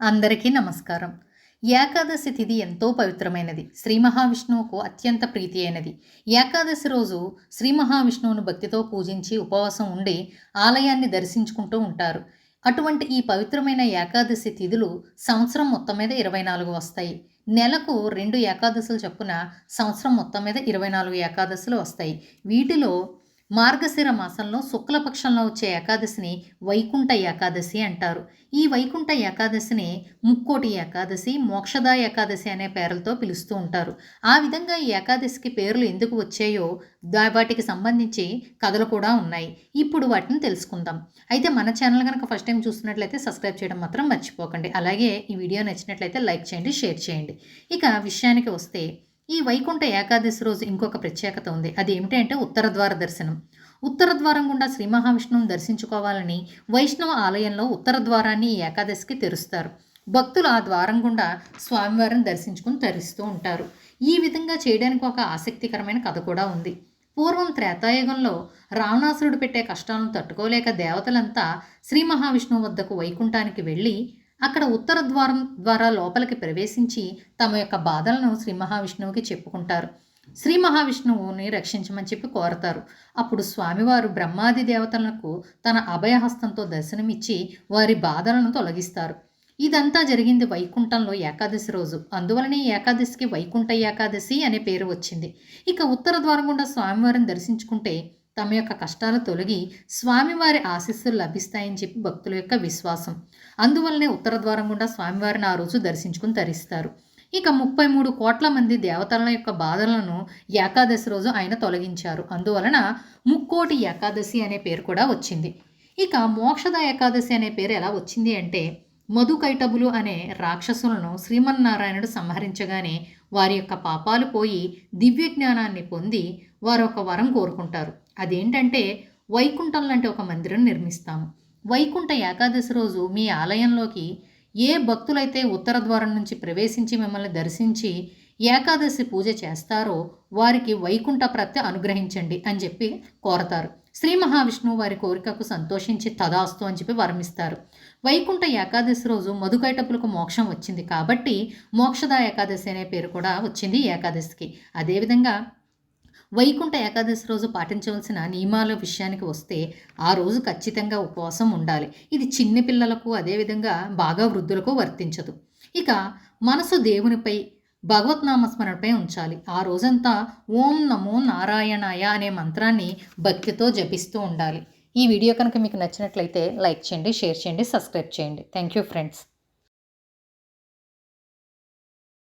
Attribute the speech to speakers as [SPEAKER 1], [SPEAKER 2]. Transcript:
[SPEAKER 1] అందరికీ నమస్కారం. ఏకాదశి తిథి ఎంతో పవిత్రమైనది. శ్రీ మహావిష్ణువుకు అత్యంత ప్రీతి అయినది ఏకాదశి రోజు శ్రీ మహావిష్ణువును భక్తితో పూజించి ఉపవాసం ఉండి ఆలయాన్ని దర్శించుకుంటూ ఉంటారు. అటువంటి ఈ పవిత్రమైన ఏకాదశి తిథులు సంవత్సరం మొత్తం మీద ఇరవై నాలుగు వస్తాయి. నెలకు రెండు ఏకాదశులు చొప్పున సంవత్సరం మొత్తం మీద ఇరవై నాలుగు ఏకాదశులు వస్తాయి. వీటిలో మార్గశిర మాసంలో శుక్లపక్షంలో వచ్చే ఏకాదశిని వైకుంఠ ఏకాదశి అంటారు. ఈ వైకుంఠ ఏకాదశిని ముక్కోటి ఏకాదశి మోక్షద ఏకాదశి అనే పేర్లతో పిలుస్తూ ఉంటారు. ఆ విధంగా ఈ ఏకాదశికి పేర్లు ఎందుకు వచ్చాయో వాటికి సంబంధించి కథలు కూడా ఉన్నాయి. ఇప్పుడు వాటిని తెలుసుకుందాం. అయితే మన ఛానల్ కనుక ఫస్ట్ టైం చూస్తున్నట్లయితే సబ్స్క్రైబ్ చేయడం మాత్రం మర్చిపోకండి. అలాగే ఈ వీడియో నచ్చినట్లయితే లైక్ చేయండి షేర్ చేయండి. ఇక విషయానికి వస్తే ఈ వైకుంఠ ఏకాదశి రోజు ఇంకొక ప్రత్యేకత ఉంది. అది ఏమిటంటే ఉత్తర ద్వార దర్శనం. ఉత్తర ద్వారం గుండా శ్రీ మహావిష్ణువును దర్శించుకోవాలని వైష్ణవ ఆలయంలో ఉత్తర ద్వారాన్ని ఈ ఏకాదశికి తెరుస్తారు. భక్తులు ఆ ద్వారం గుండా స్వామివారిని దర్శించుకుని తరిస్తూ ఉంటారు. ఈ విధంగా చేయడానికి ఒక ఆసక్తికరమైన కథ కూడా ఉంది. పూర్వం త్రేతాయుగంలో రావణాసురుడు పెట్టే కష్టాలను తట్టుకోలేక దేవతలంతా శ్రీ మహావిష్ణువు వద్దకు వైకుంఠానికి వెళ్ళి అక్కడ ఉత్తర ద్వారం ద్వారా లోపలికి ప్రవేశించి తమ యొక్క బాధలను శ్రీ మహావిష్ణువుకి చెప్పుకుంటారు. శ్రీ మహావిష్ణువుని రక్షించమని చెప్పి కోరతారు. అప్పుడు స్వామివారు బ్రహ్మాది దేవతలకు తన అభయహస్తంతో దర్శనమిచ్చి వారి బాధలను తొలగిస్తారు. ఇదంతా జరిగింది వైకుంఠంలో ఏకాదశి రోజు. అందువలనే ఏకాదశికి వైకుంఠ ఏకాదశి అనే పేరు వచ్చింది. ఇక ఉత్తర ద్వారం గుండా స్వామివారిని దర్శించుకుంటే తమ యొక్క కష్టాలు తొలగి స్వామివారి ఆశీస్సులు లభిస్తాయని చెప్పి భక్తుల యొక్క విశ్వాసం. అందువల్లనే ఉత్తర ద్వారం గుండా స్వామివారిని ఆ రోజు దర్శించుకుని తరిస్తారు. ఇక ముప్పై మూడు కోట్ల మంది దేవతల యొక్క బాధలను ఏకాదశి రోజు ఆయన తొలగించారు. అందువలన ముక్కోటి ఏకాదశి అనే పేరు కూడా వచ్చింది. ఇక మోక్షద ఏకాదశి అనే పేరు ఎలా వచ్చింది అంటే మధుకైటబులు అనే రాక్షసులను శ్రీమన్నారాయణుడు సంహరించగానే వారి యొక్క పాపాలు పోయి దివ్య జ్ఞానాన్ని పొంది వారు ఒక వరం కోరుకుంటారు. అదేంటంటే వైకుంఠం లాంటి ఒక మందిరం నిర్మిస్తాము. వైకుంఠ ఏకాదశి రోజు మీ ఆలయంలోకి ఏ భక్తులైతే ఉత్తర ద్వారం నుంచి ప్రవేశించి మిమ్మల్ని దర్శించి ఏకాదశి పూజ చేస్తారో వారికి వైకుంఠ ప్రత్య అనుగ్రహించండి అని చెప్పి కోరతారు. శ్రీ మహావిష్ణువు వారి కోరికకు సంతోషించి తదాస్తు అని చెప్పి వరమిస్తారు. వైకుంఠ ఏకాదశి రోజు మధుకైటపులకు మోక్షం వచ్చింది కాబట్టి మోక్షద ఏకాదశి అనే పేరు కూడా వచ్చింది ఏకాదశికి. అదేవిధంగా వైకుంఠ ఏకాదశి రోజు పాటించవలసిన నియమాల విషయానికి వస్తే ఆ రోజు ఖచ్చితంగా ఉపవాసం ఉండాలి. ఇది చిన్న పిల్లలకు అదేవిధంగా బాగా వృద్ధులకు వర్తించదు. ఇక మనసు దేవునిపై భగవత్ నామస్మరణపై ఉంచాలి. ఆ రోజంతా ఓం నమో నారాయణాయ అనే మంత్రాన్ని భక్తితో జపిస్తూ ఉండాలి. ఈ వీడియో కనుక మీకు నచ్చినట్లయితే లైక్ చేయండి షేర్ చేయండి సబ్స్క్రైబ్ చేయండి. Thank you friends.